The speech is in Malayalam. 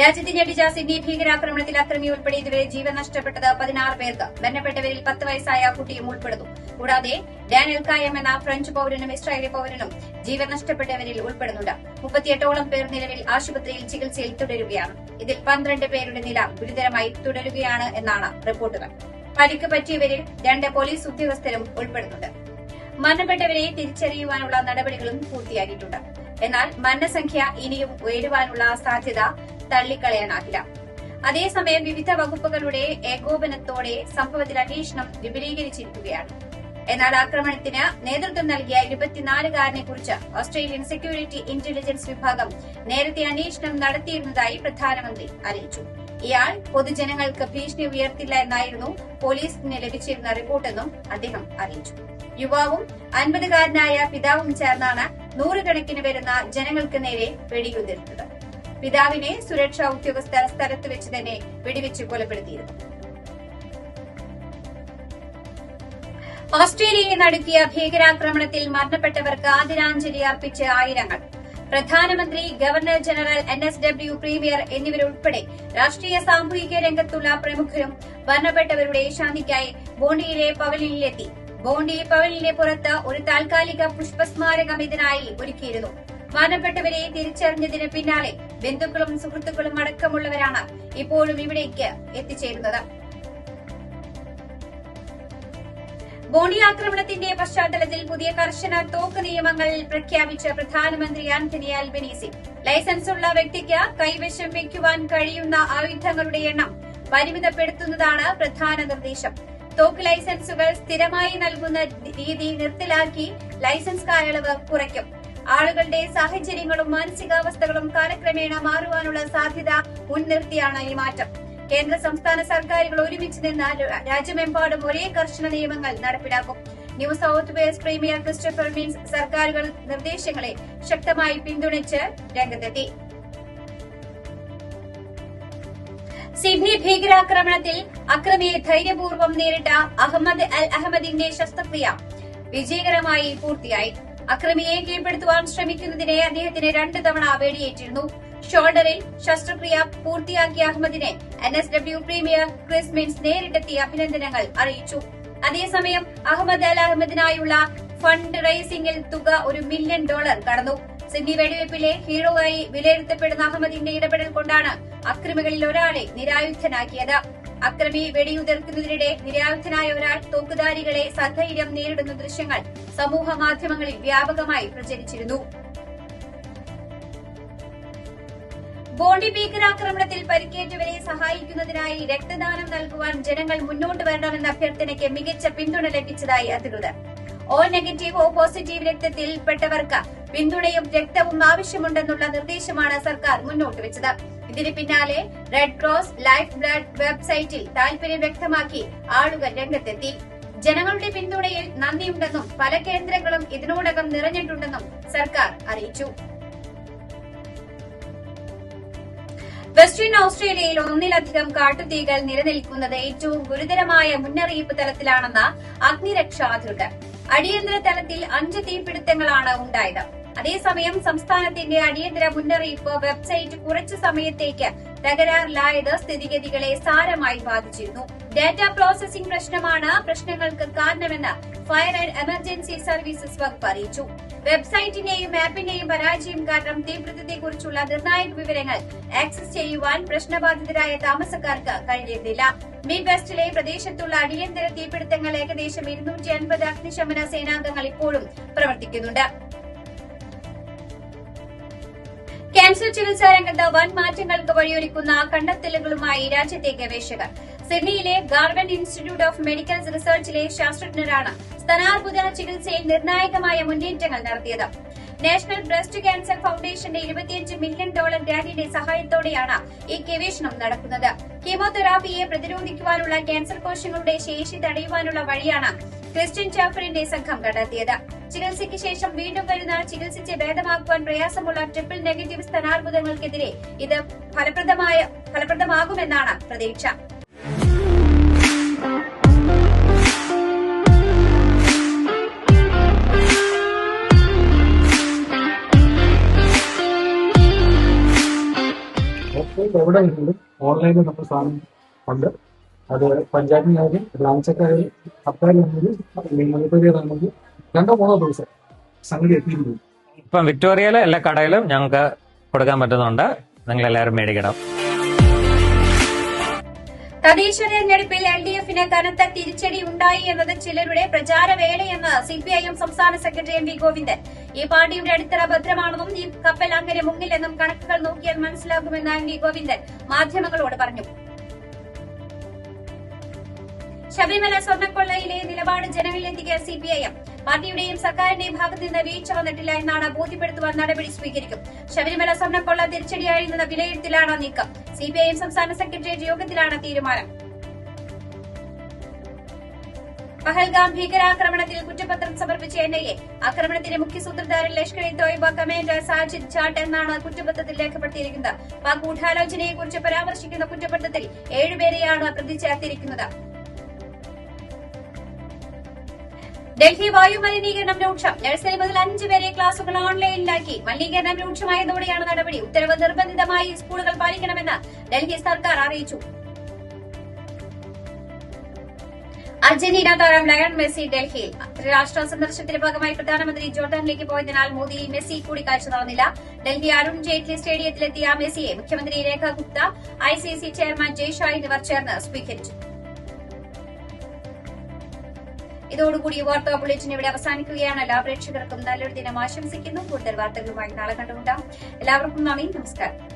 രാജ്യത്തെ ഞെട്ടിച്ച സിഡ്നി ഭീകരാക്രമണത്തിൽ അക്രമി ഉൾപ്പെടെ ഇതുവരെ ജീവൻ നഷ്ടപ്പെട്ടത് പതിനാറ് പേർക്ക്. മരണപ്പെട്ടവരിൽ പത്ത് വയസ്സായ കുട്ടിയും ഉൾപ്പെടുന്നു. കൂടാതെ ഡാനിയൽ കായം എന്ന ഫ്രഞ്ച് പൌരനും ഇസ്രായേലി പൌരനും ജീവൻ നഷ്ടപ്പെട്ടവരിൽ ഉൾപ്പെടുന്നുണ്ട്. മുപ്പത്തിയെട്ടോളം പേർ നിലവിൽ ആശുപത്രിയിൽ ചികിത്സയിൽ തുടരുകയാണ്. ഇതിൽ പന്ത്രണ്ട് പേരുടെ നില ഗുരുതരമായി തുടരുകയാണ് എന്നാണ് റിപ്പോർട്ടുകൾ. പരിക്ക് പറ്റിയവരിൽ രണ്ട് പോലീസ് ഉദ്യോഗസ്ഥരും ഉൾപ്പെടുന്നുണ്ട്. മരണപ്പെട്ടവരെ തിരിച്ചറിയുവാനുള്ള നടപടികളും പൂർത്തിയാക്കിയിട്ടുണ്ട്. എന്നാൽ മരണസംഖ്യ ഇനിയും ഉയരുവാനുള്ള സാധ്യത തള്ളിക്കളയാനാകില്ല. അതേസമയം വിവിധ വകുപ്പുകളുടെ ഏകോപനത്തോടെ സംഭവത്തിൽ അന്വേഷണം വിപുലീകരിച്ചിരിക്കുകയാണ്. എന്നാൽ ആക്രമണത്തിന് നേതൃത്വം നൽകിയ ഇരുപത്തിനാലുകാരനെ കുറിച്ച് ഓസ്ട്രേലിയൻ സെക്യൂരിറ്റി ഇന്റലിജൻസ് വിഭാഗം നേരത്തെ അന്വേഷണം നടത്തിയിരുന്നതായി പ്രധാനമന്ത്രി അറിയിച്ചു. ഇയാൾ പൊതുജനങ്ങൾക്ക് ഭീഷണി ഉയർത്തില്ല എന്നായിരുന്നു പോലീസിന് ലഭിച്ചിരുന്ന റിപ്പോർട്ടെന്നും അദ്ദേഹം അറിയിച്ചു. യുവാവും അൻപതുകാരനായ പിതാവും ചേർന്നാണ് നൂറുകണക്കിന് വരുന്ന ജനങ്ങൾക്ക് നേരെ വെടിയുതിർത്തത്. പിതാവിനെ സുരക്ഷാ ഉദ്യോഗസ്ഥർ സ്ഥലത്ത് വെച്ച് തന്നെ വെടിവെച്ച് കൊലപ്പെടുത്തിയിരുന്നു. ഓസ്ട്രേലിയയെ നടത്തിയ ഭീകരാക്രമണത്തിൽ മരണപ്പെട്ടവർക്ക് ആദരാഞ്ജലി അർപ്പിച്ച് ആയിരങ്ങൾ. പ്രധാനമന്ത്രി governor general N S W premier എന്നിവരുൾപ്പെടെ രാഷ്ട്രീയ സാമൂഹിക രംഗത്തുള്ള പ്രമുഖരും മരണപ്പെട്ടവരുടെ ശാന്തിക്കായി ബോണ്ടിയിലെ പവലിനിലെത്തി ബോണ്ടി പവലിനെ പുറത്ത് ഒരു താൽക്കാലിക പുഷ്പസ്മാരകം ഇതിനായി ഒരുക്കിയിരുന്നു. മരണപ്പെട്ടവരെ തിരിച്ചറിഞ്ഞതിന് പിന്നാലെ ബന്ധുക്കളും സുഹൃത്തുക്കളും അടക്കമുള്ളവരാണ് ഇപ്പോഴും ഇവിടേക്ക് എത്തിച്ചേരുന്നത്. ബോണി ആക്രമണത്തിന്റെ പശ്ചാത്തലത്തിൽ പുതിയ കർശന തോക്ക് നിയമങ്ങൾ പ്രഖ്യാപിച്ച പ്രധാനമന്ത്രി ആന്റണി അൽബനീസി ലൈസൻസ് ഉള്ള വ്യക്തിക്ക് കൈവശം വയ്ക്കുവാൻ കഴിയുന്ന ആയുധങ്ങളുടെ എണ്ണം പരിമിതപ്പെടുത്തുന്നതാണ് പ്രധാന നിർദ്ദേശം. തോക്ക് ലൈസൻസുകൾ സ്ഥിരമായി നൽകുന്ന രീതി നിർത്തലാക്കി ലൈസൻസ് കാലയളവ് കുറയ്ക്കും. ആളുകളുടെ സാഹചര്യങ്ങളും മാനസികാവസ്ഥകളും കാലക്രമേണ മാറുവാനുള്ള സാധ്യത മുൻനിർത്തിയാണ് ഈ മാറ്റം. കേന്ദ്ര സംസ്ഥാന സർക്കാരുകൾ ഒരുമിച്ച് നിന്ന് രാജ്യമെമ്പാടും ഒരേ കർശന നിയമങ്ങൾ നടപ്പിലാക്കും. New South Wales premier Christopher Minns സർക്കാരുകൾ നിർദ്ദേശങ്ങളെ ശക്തമായി പിന്തുണച്ച് രംഗത്തെത്തി. സിഡ്നി ഭീകരാക്രമണത്തിൽ അക്രമിയെ ധൈര്യപൂർവം നേരിട്ട അഹമ്മദ് അൽ അഹമ്മദിന്റെ ശസ്ത്രക്രിയ വിജയകരമായി പൂർത്തിയായി. അക്രമിയെ കീഴ്പ്പെടുത്തുവാൻ ശ്രമിക്കുന്നതിനെ അദ്ദേഹത്തിന് രണ്ട് തവണ വെടിയേറ്റിരുന്നു. ഷോൾഡറിൽ ശസ്ത്രക്രിയ പൂർത്തിയാക്കിയ അഹമ്മദിനെ N S W premier Chris Minns നേരിട്ടെത്തി അഭിനന്ദനങ്ങൾ അറിയിച്ചു. അതേസമയം അഹമ്മദ് അൽ അഹമ്മദിനായുള്ള ഫണ്ട് റൈസിംഗിൽ തുക ഒരു മില്യൺ ഡോളർ കടന്നു. സിഡ്നി ഹീറോ ഹീറോയായി വിലയിരുത്തപ്പെടുന്ന അഹമ്മദിന്റെ ഇടപെടൽ കൊണ്ടാണ് അക്രമികളിൽ ഒരാളെ നിരായുധനാക്കിയത്. അക്രമി വെടിയുതിർക്കുന്നതിനിടെ നിരായുധനായ ഒരാൾ തോക്കുധാരികളെ സധൈര്യം നേരിടുന്ന ദൃശ്യങ്ങൾ സമൂഹ മാധ്യമങ്ങളിൽ വ്യാപകമായി പ്രചരിച്ചിരുന്നു. ബോണ്ടി ഭീകരാക്രമണത്തിൽ പരിക്കേറ്റവരെ സഹായിക്കുന്നതിനായി രക്തദാനം നൽകുവാൻ ജനങ്ങൾ മുന്നോട്ട് വരണമെന്ന അഭ്യർത്ഥനയ്ക്ക് മികച്ച പിന്തുണ ലഭിച്ചതായി അധികൃതർ. ഓ നെഗറ്റീവ് ഓ പോസിറ്റീവ് രക്തത്തിൽപ്പെട്ടവർക്ക് പിന്തുണയും രക്തവും ആവശ്യമുണ്ടെന്നുള്ള നിർദ്ദേശമാണ് സർക്കാർ മുന്നോട്ട് വെച്ചത്. ഇതിന് പിന്നാലെ റെഡ് ക്രോസ് ലൈഫ് ബ്ലഡ് വെബ്സൈറ്റിൽ താൽപര്യം വ്യക്തമാക്കി ആളുകൾ രംഗത്തെത്തി. ജനങ്ങളുടെ പിന്തുണയിൽ നന്ദിയുണ്ടെന്നും പല കേന്ദ്രങ്ങളും ഇതിനോടകം നിറഞ്ഞിട്ടുണ്ടെന്നും സർക്കാർ അറിയിച്ചു. വെസ്റ്റേൺ ഓസ്ട്രേലിയയിൽ ഒന്നിലധികം കാട്ടുതീകൾ നിലനിൽക്കുന്നത് ഏറ്റവും ഗുരുതരമായ മുന്നറിയിപ്പ് തലത്തിലാണെന്ന് അഗ്നിരക്ഷാ അധികൃതർ അടിയന്തര തലത്തിൽ അഞ്ച് തീപിടുത്തങ്ങളാണ് ഉണ്ടായത്. അതേസമയം സംസ്ഥാനത്തിന്റെ അടിയന്തര മുന്നറിയിപ്പ് വെബ്സൈറ്റ് കുറച്ചു സമയത്തേക്ക് തകരാറിലായത് സ്ഥിതിഗതികളെ സാരമായി ബാധിച്ചിരുന്നു. ഡാറ്റ പ്രോസസിംഗ് പ്രശ്നമാണ്. പ്രശ്നങ്ങൾക്ക് കാരണമെന്ന് ഫയർ ആൻഡ് എമർജൻസി സർവീസസ് വകുപ്പ് അറിയിച്ചു. വെബ്സൈറ്റിന്റെയും ആപ്പിന്റെയും പരാജയം കാരണം തീപിടുത്തത്തെക്കുറിച്ചുള്ള നിർണായക വിവരങ്ങൾ ആക്സസ് ചെയ്യുവാൻ പ്രശ്നബാധിതരായ താമസക്കാർക്ക് കഴിഞ്ഞിരുന്നില്ല മിഡ് വെസ്റ്റിലെ പ്രദേശത്തുള്ള അടിയന്തര തീപിടുത്തങ്ങൾ ഏകദേശം ഇരുന്നൂറ്റി അൻപത് അഗ്നിശമന സേനാംഗങ്ങൾ ഇപ്പോഴും പ്രവർത്തിക്കുന്നുണ്ട്. ക്യാൻസർ ചികിത്സാ രംഗത്ത് വൻ മാറ്റങ്ങൾക്ക് വഴിയൊരുക്കുന്ന കണ്ടെത്തലുകളുമായി രാജ്യത്തെ ഗവേഷകർ സിഡ്നിയിലെ ഗാർഡൻ ഇൻസ്റ്റിറ്റ്യൂട്ട് ഓഫ് മെഡിക്കൽ റിസർച്ചിലെ ശാസ്ത്രജ്ഞരാണ് സ്തനാർബുദ ചികിത്സയിൽ നിർണായകമായ മുന്നേറ്റങ്ങൾ നടത്തിയത്. നാഷണൽ ബ്രസ്റ്റ് ക്യാൻസർ ഫൗണ്ടേഷന്റെ ഇരുപത്തിയഞ്ച് മില്യൺ ഡോളർ ഗ്രാന്റിന്റെ സഹായത്തോടെയാണ് ഈ ഗവേഷണം നടക്കുന്നത്. കീമോതെറാപ്പിയെ പ്രതിരോധിക്കുവാനുള്ള ക്യാൻസർ കോശങ്ങളുടെ ശേഷി തടയുവാനുള്ള വഴിയാണ് ക്രിസ്ത്യൻ ചാഫറിന്റെ സംഘം കണ്ടെത്തിയത്. ചികിത്സയ്ക്ക് ശേഷം വീണ്ടും വരുന്ന ചികിത്സിച്ച് ഭേദമാക്കുവാൻ പ്രയാസമുള്ള ട്രിപ്പിൾ നെഗറ്റീവ് സ്ഥാനാർബുദങ്ങൾക്കെതിരെ ഇത് ഫലപ്രദമായ ഫലപ്രദമാകുമെന്നാണ് പ്രതീക്ഷ. ഓഫ്ലൈൻ എവിടെ വേണമെങ്കിലും ഓൺലൈനിൽ നമ്മൾ സാധനം ഉണ്ട്. അത് പഞ്ചായത്തിനായാലും ബ്രാഞ്ചൊക്കെ ആയാലും സർക്കാരിലാണെങ്കിലും മുനിസിപ്പാലിറ്റിയിലാണെങ്കിലും രണ്ടോ മൂന്നോ ദിവസം സംഗതി എത്തിയിരുന്നു ഇപ്പം വിക്ടോറിയയിലെ എല്ലാ കടയിലും ഞങ്ങൾക്ക് കൊടുക്കാൻ പറ്റുന്നുണ്ട്. നിങ്ങൾ എല്ലാവരും മേടിക്കണം. തദ്ദേശ തെരഞ്ഞെടുപ്പിൽ എൽ ഡി എഫിന് കനത്ത തിരിച്ചടി ഉണ്ടായി എന്നത് ചിലരുടെ പ്രചാരവേളയെന്ന് സിപിഐഎം സംസ്ഥാന സെക്രട്ടറി എം വി ഗോവിന്ദൻ. ഈ പാർട്ടിയുടെ അടിത്തറ ഭദ്രമാണെന്നും ഈ കപ്പൽ അങ്ങനെ മുങ്ങില്ലെന്നും കണക്കുകൾ നോക്കിയാൽ മനസ്സിലാകുമെന്ന് എം വി ഗോവിന്ദൻ മാധ്യമങ്ങളോട് പറഞ്ഞു. ശബരിമല സ്വർണക്കൊള്ളയിലെ നിലപാട് ജനങ്ങളിലെത്തിക്കുക സിപിഐഎം പാർട്ടിയുടെയും സർക്കാരിന്റെയും ഭാഗത്ത് നിന്ന് വീഴ്ച വന്നിട്ടില്ല എന്നാണ് ബോധ്യപ്പെടുത്തുവാൻ നടപടി സ്വീകരിക്കും. ശബരിമല സ്വർണക്കൊള്ള തിരിച്ചടിയായിരുന്ന വിലയിരുത്തലാണ് നീക്കം. സിപിഐഎം സംസ്ഥാന സെക്രട്ടേറിയറ്റ് യോഗത്തിലാണ് തീരുമാനം. പഹൽഗാം ഭീകരാക്രമണത്തിൽ കുറ്റപത്രം സമർപ്പിച്ച എൻ ഐ എ ആക്രമണത്തിന്റെ മുഖ്യ സൂത്രധാരൻ ലഷ്കർ ഇ തോയ്ബ കമാൻഡർ സാജിദ് ജാട്ട് എന്നാണ് കുറ്റപത്രത്തിൽ രേഖപ്പെടുത്തിയിരിക്കുന്നത്. പാക് ഗൂഢാലോചനയെക്കുറിച്ച് പരാമർശിക്കുന്ന കുറ്റപത്രത്തിൽ ഏഴുപേരെയാണ് പ്രതി ചേർത്തിരിക്കുന്നത് ഡൽഹി വായു മലിനീകരണം രൂക്ഷം. നഴ്സറി മുതൽ അഞ്ചു വരെ ക്ലാസുകൾ ഓൺലൈനിലാക്കി. മലിനീകരണം രൂക്ഷമായതോടെയാണ് നടപടി. ഉത്തരവ് നിർബന്ധിതമായി സ്കൂളുകൾ പാലിക്കണമെന്ന് ഡൽഹി സർക്കാർ അറിയിച്ചു. അർജന്റീന താരം ലയൺ മെസ്സി ഡൽഹിയിൽ. ത്രിരാഷ്ട്ര സന്ദർശനത്തിന്റെ ഭാഗമായി പ്രധാനമന്ത്രി ജോർദാനിലേക്ക് പോയതിനാൽ മോദി മെസ്സി കൂടിക്കാഴ്ച നടന്നില്ല. ഡൽഹി അരുൺ ജെയ്റ്റ്ലി സ്റ്റേഡിയത്തിലെത്തിയ മെസ്സിയെ മുഖ്യമന്ത്രി രേഖ ഗുപ്ത ഐസിസി ചെയർമാൻ ജയ്ഷാ എന്നിവർ ചേർന്ന് സ്വീകരിച്ചു. ഇതോടുകൂടി വാർത്താ ബുള്ളറ്റിൻ ഇവിടെ അവസാനിക്കുകയാണ്. എല്ലാ പ്രേക്ഷകർക്കും നല്ലൊരു ദിനം ആശംസിക്കുന്നു. കൂടുതൽ വാർത്തകളുമായി നാളെ കണ്ടുമുട്ടാം. എല്ലാവർക്കും നന്ദി. നമസ്കാരം.